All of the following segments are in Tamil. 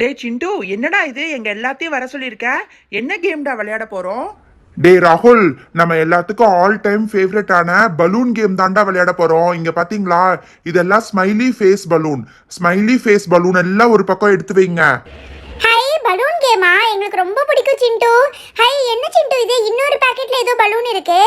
டே சிண்டு என்னடா இது? எங்க எல்லாத்தையும் வர சொல்லியிருக்க? என்ன கேம்டா விளையாட போறோம்? டே ராகுல் நம்ம எல்லாத்துக்கும் ஆல் டைம் ஃபேவரட்டான பலூன் கேம் தாண்டா விளையாட போறோம். இங்க பாத்தீங்களா? இதெல்லாம் smiley face balloon smiley face balloon எல்லாம் ஒரு பக்கம் எடுத்து வைங்க. ஹை பலூன் கேமா எங்களுக்கு ரொம்ப பிடிக்கும் சிண்டு. ஹை என்ன சிண்டு இது? இன்னொரு பாக்கெட்ல ஏதோ பலூன் இருக்கு.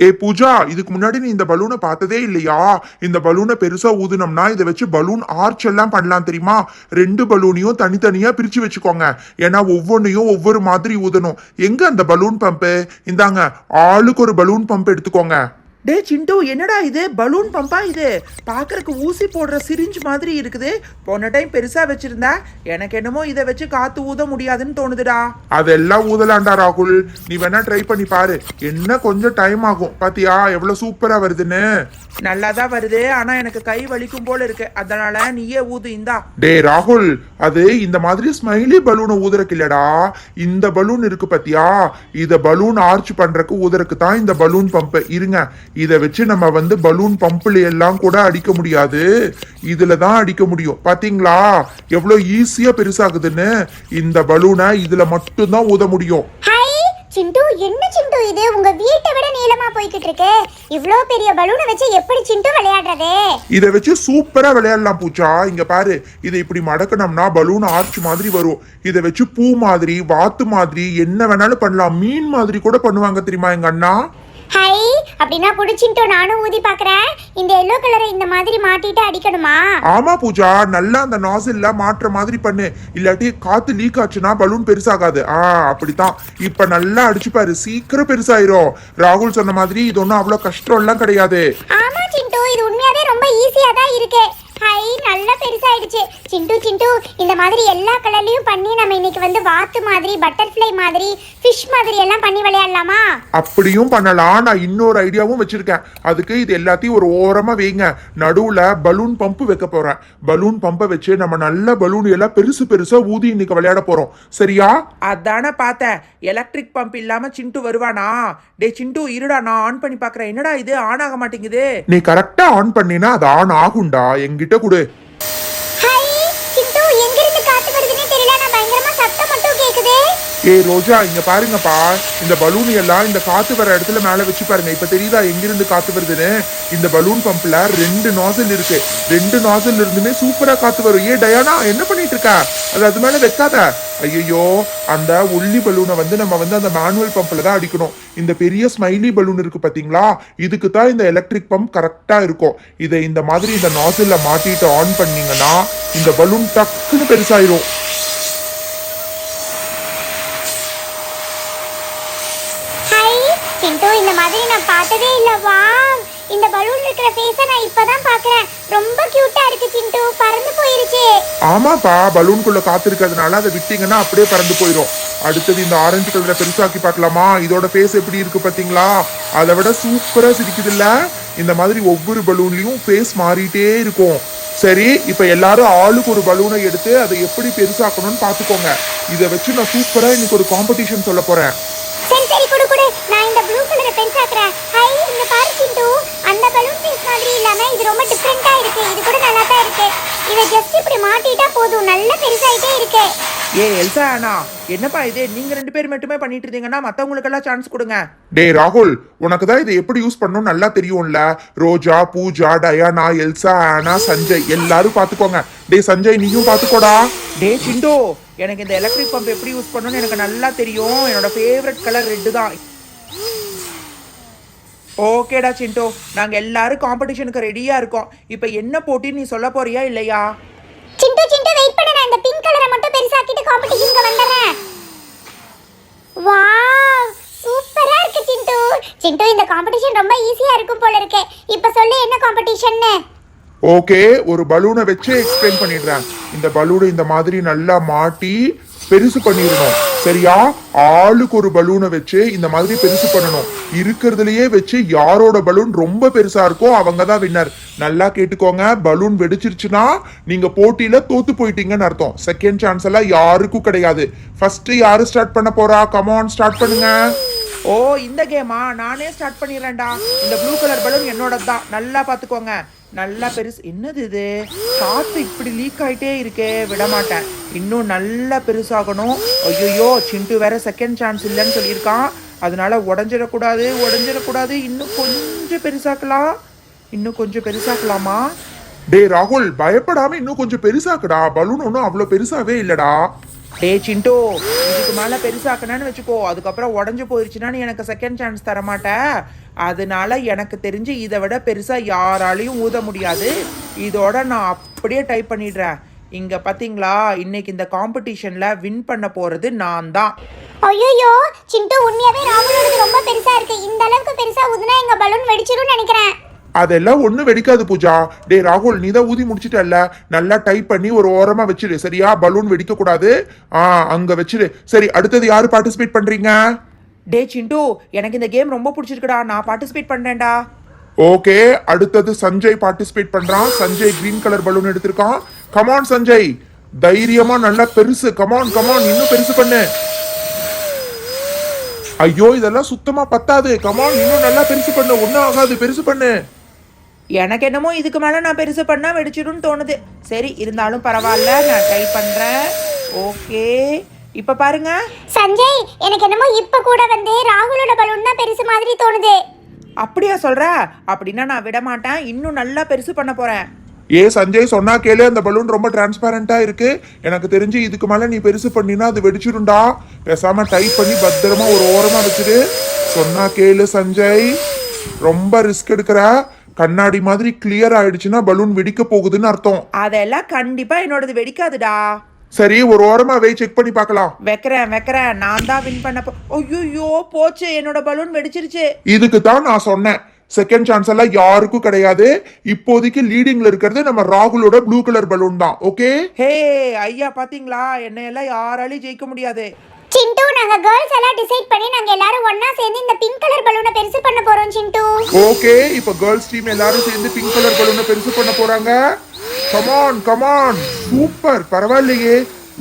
ஏ பூஜா இதுக்கு முன்னாடி நீ இந்த பலூனை பார்த்ததே இல்லையா? இந்த பலூனை பெருசா ஊதுனோம்னா இதை வச்சு பலூன் ஆர்ச் எல்லாம் பண்ணலாம் தெரியுமா? ரெண்டு பலூனையும் தனித்தனியா பிரிச்சு வச்சுக்கோங்க. ஏன்னா ஒவ்வொன்றையும் ஒவ்வொரு மாதிரி ஊதணும். எங்க அந்த பலூன் பம்பு இந்தாங்க ஆளுக்கு ஒரு பலூன் பம்ப் எடுத்துக்கோங்க. டே சிண்டு என்னடா இது? பலூன் பம்பா இது? பார்க்கறக்கு ஊசி போடுற சிரிஞ்ச் மாதிரி இருக்குது. போன டைம் பெருசா வச்சிருந்தா எனக்கு என்னமோ இதை வச்சு காத்து ஊத முடியாதுன்னு தோணுதுடா. அதெல்லாம் ஊதலாண்டா ராகுல். நீ வேணா ட்ரை பண்ணி பாரு. என்ன கொஞ்சம் டைம் ஆகும். பாத்தியா எவ்வளவு சூப்பரா வருதுன்னு. நல்லா தான் வருது. ஆனா எனக்கு கை வலிக்கும் போல இருக்கு. அதனால நீயே ஊது இந்தா. டே ராகுல் அது இந்த மாதிரி ஸ்மைலி பலூனை ஊதுறக்கு இல்லடா. இந்த பலூன் இருக்கு பாத்தியா? இத பலூன் ஆர்ச் பண்றதுக்கு ஊதுறக்கு தான் இந்த பலூன் பம்ப் இருங்க. இத வச்சு நம்ம வந்து பலூன் பம்ப்ல எல்லாம் கூட அடிக்க முடியாது. இதுல தான் அடிக்க முடியும். பாத்தீங்களா? எவ்வளவு ஈஸியா பெருசாகுதுன்னு. இந்த பலூனை இதுல மட்டும் தான் ஊத முடியும். சிண்டு. என்ன சிண்டு இது? உங்க வீட்டை விட நீளமா போய்கிட்டு இருக்கு. இவ்ளோ பெரிய பலூனை வச்சு எப்படி சிண்டு விளையாடுறது? இதை வச்சு சூப்பரா விளையாடலாம் பூச்சா. இங்க பாரு இதை இப்படி மடக்கணும்னா பலூன் ஆர்ச் மாதிரி வரும். இதை வச்சு பூ மாதிரி வாத்து மாதிரி என்ன வேணாலும் பண்ணலாம். மீன் மாதிரி கூட பண்ணுவாங்க தெரியுமா எங்க அண்ணா? ஹை அப்படின்னா புடிச்சிண்டு நானும் ஊதி பார்க்கறேன். இந்த எல்லோ கலரை இந்த மாதிரி மாட்டிட்டு அடிக்கணுமா? ஆமா பூஜா நல்லா அந்த நாசில்ல மாற்ற மாதிரி பண்ணு. இல்லாட்டி காத்து லீக் ஆச்சுன்னா பலூன் பெருசாகாது. ஆ அப்படித்தான். இப்ப நல்லா அடிச்சு பாரு சீக்கிரம் பெருசாயிரும். ராகுல் சொன்ன மாதிரி இது ஒன்றும் அவ்வளோ கஷ்டம் எல்லாம் கிடையாது. ஆமா சிண்டு. இது உண்மையாவே ரொம்ப ஈஸியா தான் இருக்கு. நல்லா பெருசாயிடுச்சு. சிண்டு சிண்டு இந்த மாதிரி எல்லா கலர்லயும் பண்ணி நம்ம இன்னைக்கு வந்து வாத்து மாதிரி பட்டர்ஃப்ளை மாதிரி ஃபிஷ் மாதிரி எல்லாம் பண்ணி விளையாடலாமா? அப்படியும் பண்ணலாம். நான் இன்னொரு ஐடியாவும் வச்சிருக்கேன். அதுக்கு இது எல்லாத்தையும் ஒரு ஓரமா வைங்க. நடுவுல பலூன் பம்ப் வைக்க போறேன். பலூன் பம்பை வச்சு நம்ம நல்ல பலூன் எல்லாம் பெருசு பெருசா ஊதி இன்னைக்கு விளையாட போறோம். சரியா? அதானே பார்த்தேன். எலக்ட்ரிக் பம்ப் இல்லாம சிண்டு வருவானா? டே சிண்டு இருடா நான் ஆன் பண்ணி பார்க்கறேன். என்னடா இது? ஆன் ஆக மாட்டேங்குது. நீ கரெக்டா ஆன் பண்ணினா அது ஆன் ஆகும்டா. என்கிட்ட கொடு ஹை சிண்டு எங்க இருந்து காத்து வருதுன்னே தெரியல நான் பயங்கரமா சத்தம் மட்டும் கேக்குது ஏய் ரோஜா இங்க பாருங்கப்பா. இந்த பலூன் எல்லாம் இந்த காத்து வர இடத்துல மேல வச்சு பாருங்க. இப்ப தெரியுதா எங்கிருந்து காத்து வருதுன்னு? இந்த பலூன் பம்ப்ல ரெண்டு நாசல் இருக்கு. ரெண்டு நாசல் இருந்துமே சூப்பரா காத்து வரும். ஏ டயானா என்ன பண்ணிட்டு இருக்க? அது அது மேல வைக்காத. ஐயோ அந்த ஒல்லி பலூனை வந்து நம்ம வந்து அந்த மேனுவல் பம்ப்ல தான் அடிக்கணும். இந்த பெரிய ஸ்மைலி பலூன் இருக்கு பாத்தீங்களா? இதுக்கு தான் இந்த எலக்ட்ரிக் பம்ப் கரெக்டா இருக்கும். இதை இந்த மாதிரி இந்த நாசில்ல மாட்டிட்டு ஆன் பண்ணீங்கன்னா இந்த பலூன் டக்குன்னு பெருசாயிரும் ஹை சிண்டு இந்த மாதிரி நான் பார்த்ததே இல்ல வா இந்த பலூன் இருக்கிற ஃபேஸ நான் இப்பதான் பாக்குறேன் ரொம்ப கியூட்டா இருக்கு சிண்டு. பறந்து போயிருச்சு. ஆமாப்பா பலூன்குள்ள காத்து இருக்கிறதுனால அதை விட்டீங்கன்னா அப்படியே பறந்து போயிடும் அடுத்தது இந்த ஆரஞ்சு கலரை பெருசாக்கி பார்க்கலாமா? இதோட ஃபேஸ் எப்படி இருக்கு பாத்தீங்களா அதை விட சூப்பரா சிரிக்குது இல்ல இந்த மாதிரி ஒவ்வொரு பலூன்லயும் ஃபேஸ் மாறிட்டே இருக்கும். சரி இப்ப எல்லாரும் ஆளுக்கு ஒரு பலூனை எடுத்து அதை எப்படி பெருசாக்கணும்னு பாத்துக்கோங்க இதை வச்சு நான் சூப்பரா இன்னைக்கு ஒரு காம்படிஷன் சொல்ல போறேன். சரி சரி கொடு கொடு. நான் இந்த ப்ளூ கலரை பெருசாக்குறேன் ஹை இந்த பாரு சிண்டு. அந்த பலூன் ஃபேஸ் மாதிரி இல்லாம இது ரொம்ப டிஃப்ரெண்டா இருக்கு. இது கூட நல்லா தான் இருக்கு. இதை ஜஸ்ட் இப்படி மாட்டிட்டா போதும். நல்ல பெருசாயிட்டே இருக்கு. ஏ எல்சா அண்ணா. என்னப்பா இது? நீங்க ரெண்டு பேர் மட்டுமே பண்ணிட்டு இருந்தீங்கன்னா மத்தவங்களுக்கெல்லாம் சான்ஸ் கொடுங்க. டேய் ராகுல் உனக்கு தான் இதை எப்படி யூஸ் பண்ணணும் நல்லா தெரியும்ல? ரோஜா பூஜா டயானா எல்சா ஆனா சஞ்சய். எல்லாரும் பாத்துக்கோங்க டேய் சஞ்சய் நீயும் பாத்துக்கோடா டே சிண்டு. எனக்கு இந்த எலக்ட்ரிக் பம்ப் எப்படி யூஸ் பண்ணணும்னு எனக்கு நல்லா தெரியும். என்னோட ஃபேவரட் கலர் ரெட்டு தான். ஓகேடா சிண்டோ. நாங்க எல்லாரும் காம்படிஷனுக்கு ரெடியா இருக்கோம். இப்போ என்ன போட்டின்னு நீ சொல்ல போறியா இல்லையா? சிண்டு சிண்டு வெயிட் பண்ணு நான் இந்த பிங்க் கலரை மட்டும் பெருசாக்கிட்டு காம்படிஷனுக்கு வந்தறேன் வாவ் சூப்பரா இருக்கு சிண்டு. சிண்டு இந்த காம்படிஷன் ரொம்ப ஈஸியா இருக்கும் போல இருக்கு. இப்போ சொல்லு என்ன காம்படிஷன்னு ஓகே ஒரு பலூனை வச்சு எக்ஸ்பிளைன் பண்ணிடுறேன். இந்த பலூனை இந்த மாதிரி நல்லா மாட்டி பெருசு பண்ணிடணும். சரியா? ஆளுக்கு ஒரு பலூனை வச்சு இந்த மாதிரி பெருசு பண்ணணும். இருக்கிறதுலயே வச்சு யாரோட பலூன் ரொம்ப பெருசா இருக்கோ அவங்க தான் வின்னர் நல்லா கேட்டுக்கோங்க பலூன் வெடிச்சிருச்சுன்னா நீங்க போட்டியில தோத்து போயிட்டீங்கன்னு அர்த்தம். செகண்ட் சான்ஸ் எல்லாம் யாருக்கும் கிடையாது. ஃபர்ஸ்ட் யாரு ஸ்டார்ட் பண்ண போறா? கமான் ஸ்டார்ட் பண்ணுங்க. ஓ இந்த கேமா நானே ஸ்டார்ட் பண்ணிடுறேன்டா. இந்த ப்ளூ கலர் பலூன் என்னோட தான் நல்லா பார்த்துக்கோங்க. நல்லா பெருசு. என்னது இது? காத்து இப்படி லீக் ஆயிட்டே இருக்கே. விட மாட்டேன் இன்னும் நல்லா பெருசாகணும். ஐயோ சிண்டு வேற செகண்ட் சான்ஸ் இல்லைன்னு சொல்லியிருக்கான். அதனால உடஞ்சிடக்கூடாது உடஞ்சிடக்கூடாது. இன்னும் கொஞ்சம் பெருசாக்கலாம். இன்னும் கொஞ்சம் பெருசாக்கலாமா? டேய் ராகுல் பயப்படாம இன்னும் கொஞ்சம் பெருசாக்குடா. பலூன் ஒன்றும் அவ்வளோ பெருசாவே இல்லடா. டே சிண்டு இதுக்கு மேல பெருசாக்கணும்னு வச்சுக்கோ அதுக்கப்புறம் உடஞ்சு போயிருச்சுன்னா எனக்கு செகண்ட் சான்ஸ் தரமாட்டேன் அதனால எனக்கு தெரிஞ்சு இதை விட பெருசா யாராலையும் ஊத முடியாது. இதோட நான் அப்படியே டைப் பண்ணிடுறேன். இங்க பாத்தீங்களா இன்னைக்கு இந்த காம்படிஷன்ல வின் பண்ண போறது நான் தான். ஐயோ சிண்டு உண்மையாவே ராகுலோடது ரொம்ப பெருசா இருக்கு. இந்த அளவுக்கு பெருசா ஊதுனா எங்க பலூன் வெடிச்சிடும் நினைக்கிறேன். அதெல்லாம் ஒன்றும் வெடிக்காது பூஜா. டேய் ராகுல் நீ தான் ஊதி முடிச்சிட்டல்ல. நல்லா டைப் பண்ணி ஒரு ஓரமா வச்சிடு சரியா? பலூன் வெடிக்க கூடாது. ஆ அங்க வச்சிடு சரி அடுத்தது யாரு பார்ட்டிசிபேட் பண்றீங்க? டே சிண்டு எனக்கு இந்த கேம் ரொம்ப பிடிச்சிருக்குடா. நான் பார்ட்டிசிபேட் பண்றேன்டா. ஓகே அடுத்தது சஞ்சய் பார்ட்டிசிபேட் பண்றான். சஞ்சய் கிரீன் கலர் பலூன் எடுத்திருக்கான். Come on Sanjay. தைரியமா நல்லா பெருசு. கமான் கமான் இன்னும் பெருசு பண்ணு. ஐயோ இதெல்லாம் சுத்தமா பத்தாது. கமான் இன்னும் நல்லா பெருசு பண்ணு. ஒன்னும் ஆகாது. பெருசு பண்ணு. எனக்கு என்னமோ இதுக்கு மேலே நான் பெருசு பண்ணால் வெடிச்சிடும்னு தோணுது. சரி இருந்தாலும் பரவாயில்ல நான் ட்ரை பண்ணுறேன் ஓகே இப்போ பாருங்க. சஞ்சய் எனக்கு என்னமோ இப்ப கூட வந்து ராகுலோட பலூன் தான் பெருசு மாதிரி தோணுது. அப்படியா சொல்ற? அப்படின்னா நான் விட மாட்டேன். இன்னும் நல்லா பெருசு பண்ண போறேன். ஏ சஞ்சய் சொன்னா கேளு அந்த பலூன் ரொம்ப டிரான்ஸ்பேரண்டா இருக்கு. எனக்கு தெரிஞ்சு இதுக்கு மேல நீ பெருசு பண்ணினா அது வெடிச்சிடும்டா. பேசாம டைப் பண்ணி பத்திரமா ஒரு ஓரமா வச்சிடு. சொன்னா கேளு சஞ்சய். ரொம்ப ரிஸ்க் எடுக்கிற. கண்ணாடி மாதிரி கிளியர் ஆயிடுச்சுன்னா பலூன் வெடிக்க போகுதுன்னு அர்த்தம். அதெல்லாம் கண்டிப்பா என்னோடது வெடிக்காதுடா. சரி ஒரு ஓரமா வை செக் பண்ணி பார்க்கலாம். வைக்கிறேன் வைக்கிறேன். நான் தான் வின் பண்ண போ ஐயோ போச்சு என்னோட பலூன் வெடிச்சிருச்சு. இதுக்கு தான் நான் சொன்னேன். செகண்ட் சான்ஸ் எல்லாம் யாருக்கும் கிடையாது. இப்போதைக்கு லீடிங்ல இருக்கிறது நம்ம ராகுலோட ப்ளூ கலர் பலூன் தான் ஓகே ஹே ஐயா பாத்தீங்களா? என்னையெல்லாம் யாராலையும் ஜெயிக்க முடியாது. சிண்டு நாங்க கேர்ள்ஸ் எல்லாம் டிசைட் பண்ணி நாங்க எல்லாரும் ஒண்ணா சேர்ந்து இந்த பிங்க் கலர் பலூனை பெருசு பண்ண போறோம் சிண்டு. ஓகே இப்போ கேர்ள்ஸ் டீம் எல்லாரும் சேர்ந்து பிங்க் கலர் பலூனை பெருசு பண்ண போறாங்க. கமான் கமான் சூப்பர் பரவாயில்லையே.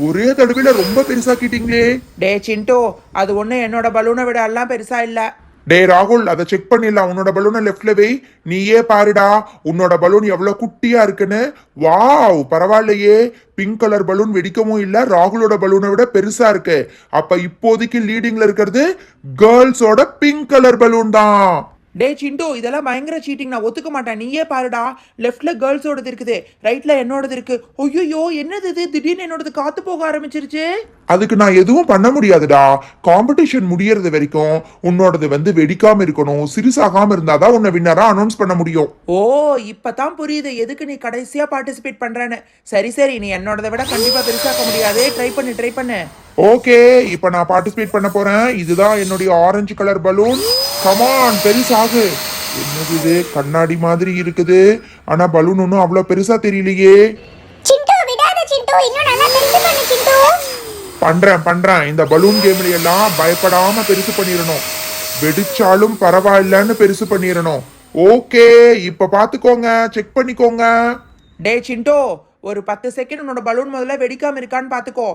ஒரே தடவையில ரொம்ப பெருசாக்கிட்டீங்களே. டே சிண்டு அது ஒன்றும் என்னோட பலூனை விட எல்லாம் பெருசா இல்லை. டே ராகுல் அதை செக் பண்ணிடலாம். உன்னோட பலூனை லெஃப்ட்ல வை. நீயே பாருடா. உன்னோட பலூன் எவ்வளோ குட்டியா இருக்குன்னு. வாவ் பரவாயில்லையே. பிங்க் கலர் பலூன் வெடிக்கவும் இல்லை. ராகுலோட பலூனை விட பெருசா இருக்கு. அப்ப இப்போதைக்கு லீடிங்ல இருக்கிறது கேர்ள்ஸோட பிங்க் கலர் பலூன் தான். டே சிண்டு இதெல்லாம் பயங்கர சீட்டிங் நான் ஒத்துக்க மாட்டேன். நீயே பாருடா லெஃப்ட்ல கேர்ள்ஸோடது இருக்குது ரைட்ல என்னோடது இருக்கு. ஐயோ என்னது இது? திடீர்னு என்னோடது காத்து போக ஆரம்பிச்சிருச்சு. அதுக்கு நான் எதுவும் பண்ண முடியாதுடா. காம்படிஷன் முடியறது வரைக்கும் உன்னோடது வந்து வெடிக்காம இருக்கணும் சிறுசாகாம இருந்தாதான் உன்னை வின்னரா அனௌன்ஸ் பண்ண முடியும். ஓ இப்பதான் புரியுது எதுக்கு நீ கடைசியா பார்ட்டிசிபேட் பண்றேன்னு. சரி சரி நீ என்னோடதை விட கண்டிப்பா பெருசாக்க முடியாது. ட்ரை பண்ணு ட்ரை பண்ணு. ஓகே இப்போ நான் பார்ட்டிசிபேட் பண்ண போறேன். இதுதான் என்னுடைய orange colour balloon come on பெருசாகு. என்னது இது? கண்ணாடி மாதிரி இருக்குது. ஆனா பலூன் ஒன்றும் அவ்வளோ பெருசா தெரியலையே. சிண்டு விடாத சிண்டு. இன்னும் நல்லா பெருசு பண்ணு சிண்டு. பண்றேன் பண்றேன். இந்த பலூன் கேம்ல எல்லாம் பயப்படாம பெருசு பண்ணிடணும் வெடிச்சாலும் பரவாயில்லன்னு பெருசு பண்ணிடணும் ஓகே இப்ப பாத்துக்கோங்க. செக் பண்ணிக்கோங்க. டே சிண்டோ ஒரு பத்து செகண்ட் உன்னோட பலூன் முதல்ல வெடிக்காம இருக்கான்னு பார்த்துக்கோ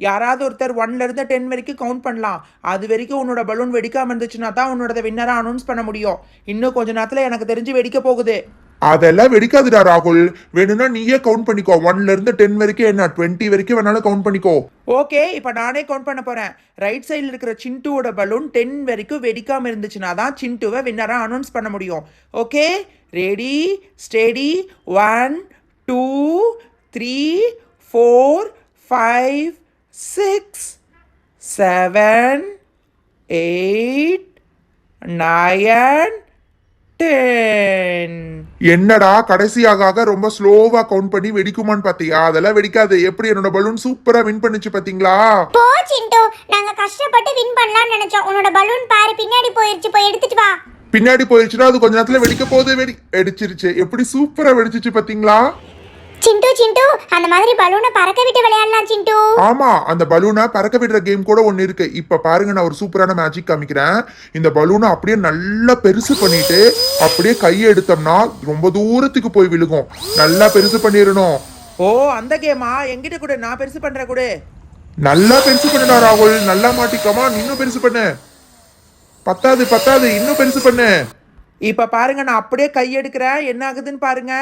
யாராவது ஒருத்தர் ஒன்ல இருந்து டென் வரைக்கும் கவுண்ட் பண்ணலாம். அது வரைக்கும் உன்னோட பலூன் வெடிக்காம இருந்துச்சுன்னா தான் உன்னோட வின்னரா அனௌன்ஸ் பண்ண முடியும். இன்னும் கொஞ்ச நேரத்துல எனக்கு தெரிஞ்சு வெடிக்க போகுது. அதெல்லாம் வெடிக்காதுடா ராகுல். வேணும்னா நீயே கவுண்ட் பண்ணிக்கோ. ஒன்ல இருந்து டென் வரைக்கும் என்ன டுவெண்ட்டி வரைக்கும் வேணாலும் கவுண்ட் பண்ணிக்கோ. ஓகே இப்போ நானே கவுண்ட் பண்ண போறேன். ரைட் சைடில் இருக்கிற சிண்டுவோட பலூன் டென் வரைக்கும் வெடிக்காம இருந்துச்சுன்னா தான் சிண்டுவை வின்னரா அனௌன்ஸ் பண்ண முடியும். Okay ready steady one two three four five six seven eight nine ten. என்னடா கடைசியாக ரொம்ப ஸ்லோவா கவுண்ட் பண்ணி வெடிக்குமான்னு பாத்தியா? அதெல்லாம் வெடிக்காது. எப்படி என்னோட பலூன் சூப்பரா வின் பண்ணுச்சு பாத்தீங்களா? போ சிண்டு. நாங்க கஷ்டப்பட்டு வின் பண்ணலாம்னு நினைச்சோம். உன்னோட பலூன் பாரு பின்னாடி போயிருச்சு. போய் எடுத்துட்டு வா. பின்னாடி போயிடுச்சுன்னா அது கொஞ்ச நேரத்துல வெடிக்க போகுது. வெடி வெடிச்சிருச்சு. எப்படி சூப்பரா வெடிச்சிச்சு பாத்தீங்களா? சிண்டு சிண்டு அந்த மாதிரி பலூனை பறக்க விட்டு விளையாடலாம் சிண்டு. ஆமா அந்த பலூனை பறக்க விடுற கேம் கூட ஒன்னு இருக்கு. இப்ப பாருங்க நான் ஒரு சூப்பரான மேஜிக் காமிக்கிறேன். இந்த பலூனை அப்படியே நல்லா பெருசு பண்ணிட்டு அப்படியே கையை எடுத்தோம்னா ரொம்ப தூரத்துக்கு போய் விழுகும். நல்லா பெருசு பண்ணிடணும். ஓ அந்த கேமா என்கிட்ட கூட நான் பெருசு பண்ற கூட. நல்லா பெருசு பண்ணுடா ராகுல். நல்லா மாட்டிக்கமா இன்னும் பெருசு பண்ணு. பத்தாது பத்தாது இன்னும் பெருசு பண்ணு. இப்போ பாருங்க நான் அப்படியே கை எடுக்கிறேன். என்ன ஆகுதுன்னு பாருங்க.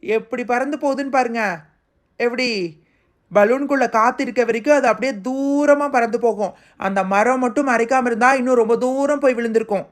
எப்படி பறந்து போகுதுன்னு பாருங்க. எப்படி? பலூன்குள்ளே காற்று இருக்க வரைக்கும் அது அப்படியே தூரமாக பறந்து போகும். அந்த மரம் மட்டும் மறைக்காமல் இருந்தால் இன்னும் ரொம்ப தூரம் போய் விழுந்திருக்கும்.